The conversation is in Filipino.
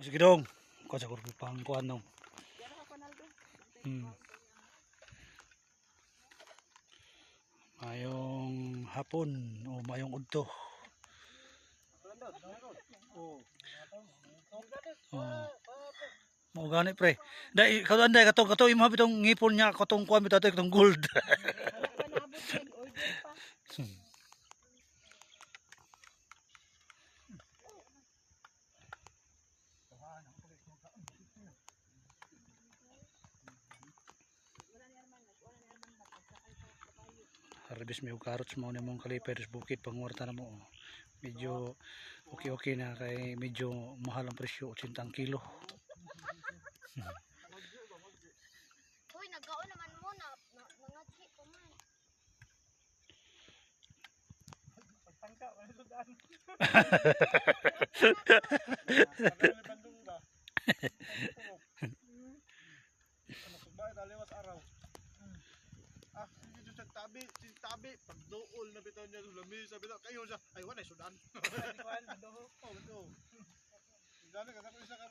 O sige dong. Ko sa kurpi pang kuan no. Pero ako naldo. Hmm. Mayong hapon o mayong udto. Oh. Mo gani pre. Dai kato anday kato kato imo bitong ngipon niya katong kuan bitaw katong gold. Harvest mi og carrots mo ni mong kalipay sa bukid pangwarta na mo. oh. Medyo okay okay na kay medyo mahal ang presyo 80 ang kilo. Hoy, nagkaon naman mo na nangachi pa man. Ah, hindi sa tabi, si tabi, pagduol na bitaw niya sa lami, sabi na, kayo siya, ay, wala, sudan. Oh, ito. Gano'n, kasi ko isa ka.